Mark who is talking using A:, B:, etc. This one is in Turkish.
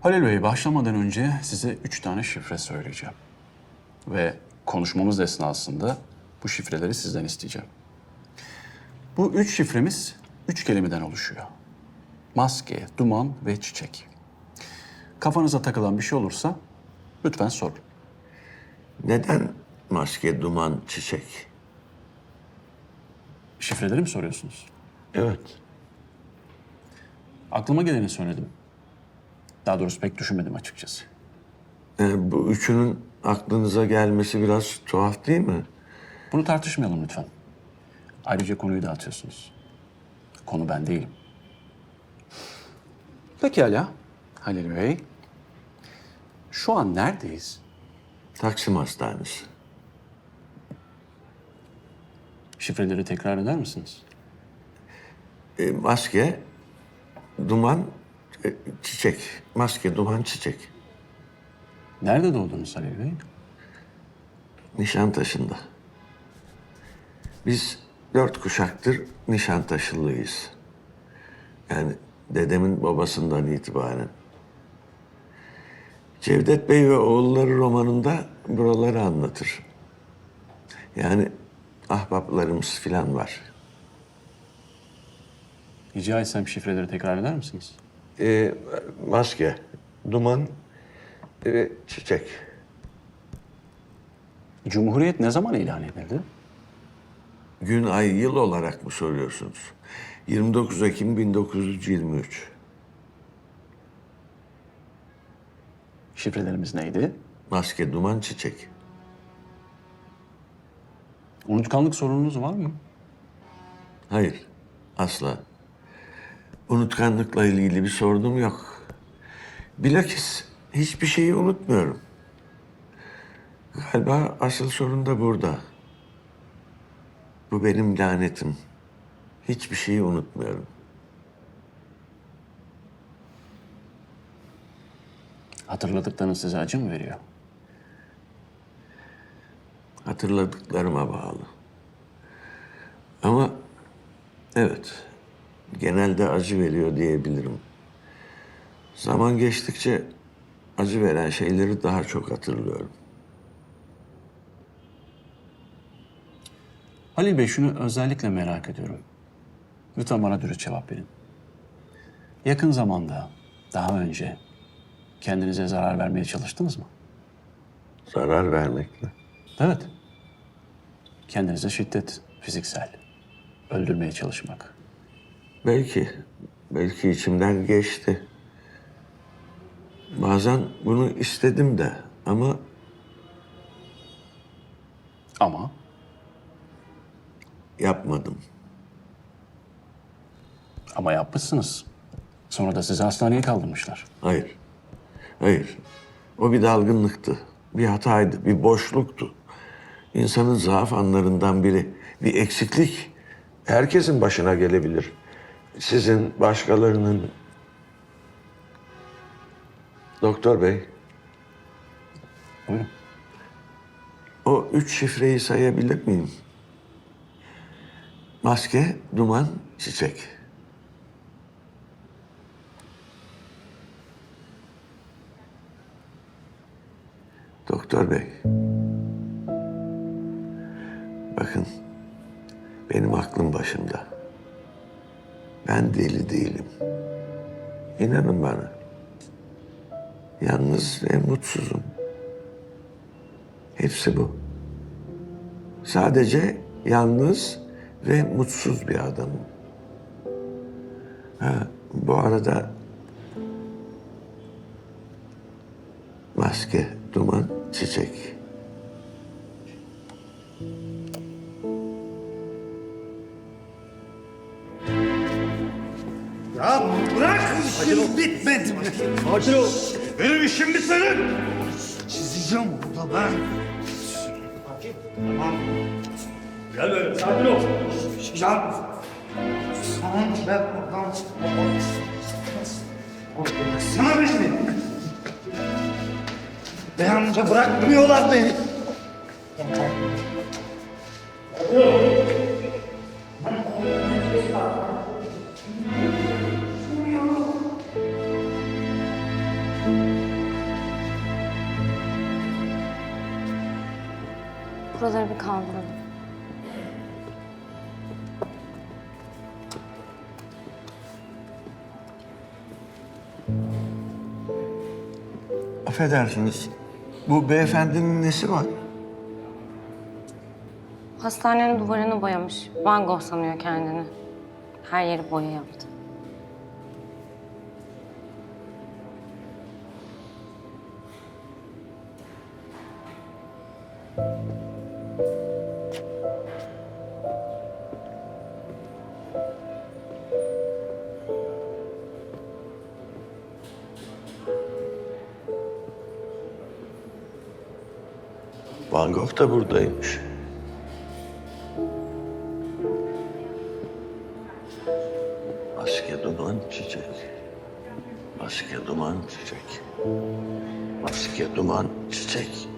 A: Halil Bey başlamadan önce size üç tane şifre söyleyeceğim. Ve konuşmamız esnasında bu şifreleri sizden isteyeceğim. Bu üç şifremiz üç kelimeden oluşuyor. Maske, duman ve çiçek. Kafanıza takılan bir şey olursa lütfen sorun.
B: Neden maske, duman, çiçek?
A: Şifreleri mi soruyorsunuz?
B: Evet.
A: Aklıma geleni söyledim. Daha doğrusu pek düşünmedim açıkçası.
B: Ee, bu üçünün aklınıza gelmesi biraz tuhaf değil mi?
A: Bunu tartışmayalım lütfen. Ayrıca konuyu dağıtıyorsunuz. Konu ben değilim. Pekala Halil Bey. Şu an neredeyiz?
B: Taksim Hastanesi.
A: Şifreleri tekrar eder misiniz?
B: Ee, maske, duman, e, çiçek. Maske, duman, çiçek.
A: Nerede doğdunuz Halil Bey?
B: Nişantaşı'nda. Biz dört kuşaktır Nişantaşılıyız. Yani dedemin babasından itibaren. Cevdet Bey ve oğulları romanında buraları anlatır. Yani ahbaplarımız filan var.
A: Rica etsem şifreleri tekrar eder misiniz?
B: Ee, maske, duman, e, çiçek.
A: Cumhuriyet ne zaman ilan edildi?
B: Gün, ay, yıl olarak mı soruyorsunuz? 29 Ekim 1923.
A: Şifrelerimiz neydi?
B: Maske, duman, çiçek.
A: Unutkanlık sorununuz var mı?
B: Hayır, asla. Unutkanlıkla ilgili bir sorunum yok. Bilakis hiçbir şeyi unutmuyorum. Galiba asıl sorun da burada. Bu benim lanetim. Hiçbir şeyi unutmuyorum.
A: Hatırladıklarınız size acı mı veriyor?
B: Hatırladıklarıma bağlı. Ama evet, genelde acı veriyor diyebilirim. Zaman geçtikçe acı veren şeyleri daha çok hatırlıyorum.
A: Halil Bey şunu özellikle merak ediyorum. Lütfen bana dürüst cevap verin. Yakın zamanda, daha önce kendinize zarar vermeye çalıştınız mı?
B: Zarar vermekle.
A: Evet. Kendinize şiddet, fiziksel. Öldürmeye çalışmak.
B: Belki, belki içimden geçti. Bazen bunu istedim de ama
A: Ama
B: yapmadım.
A: ama yapmışsınız. Sonra da sizi hastaneye kaldırmışlar.
B: Hayır, hayır. O bir dalgınlıktı, bir hataydı, bir boşluktu. İnsanın zaaf anlarından biri, bir eksiklik. Herkesin başına gelebilir. Sizin, başkalarının. Doktor bey,
A: Buyurun.
B: o üç şifreyi sayabilir miyim? Maske, duman, çiçek. Doktor bey. Bakın, benim aklım başımda. Ben deli değilim. İnanın bana. Yalnız ve mutsuzum. Hepsi bu. Sadece yalnız ve mutsuz bir adamım. Ha, bu arada maske, duman, çiçek.
C: Ya bırak işim bitmedi?
D: Sakin ol.
C: Benim işim bitmedi. Çizeceğim burada ben. Tamam.
D: Gel böyle sakin ol.
C: Ya. Tamam ben buradan. Sana beni. Bey amca bırakmıyorlar beni.
E: Buraları bir kaldıralım.
B: Affedersiniz. Bu beyefendinin nesi var?
E: Hastanenin duvarını boyamış. Van Gogh sanıyor kendini. Her yeri boya yaptı.
B: Van Gogh da buradaymış. Maske duman çiçek. Maske duman çiçek. Maske duman çiçek.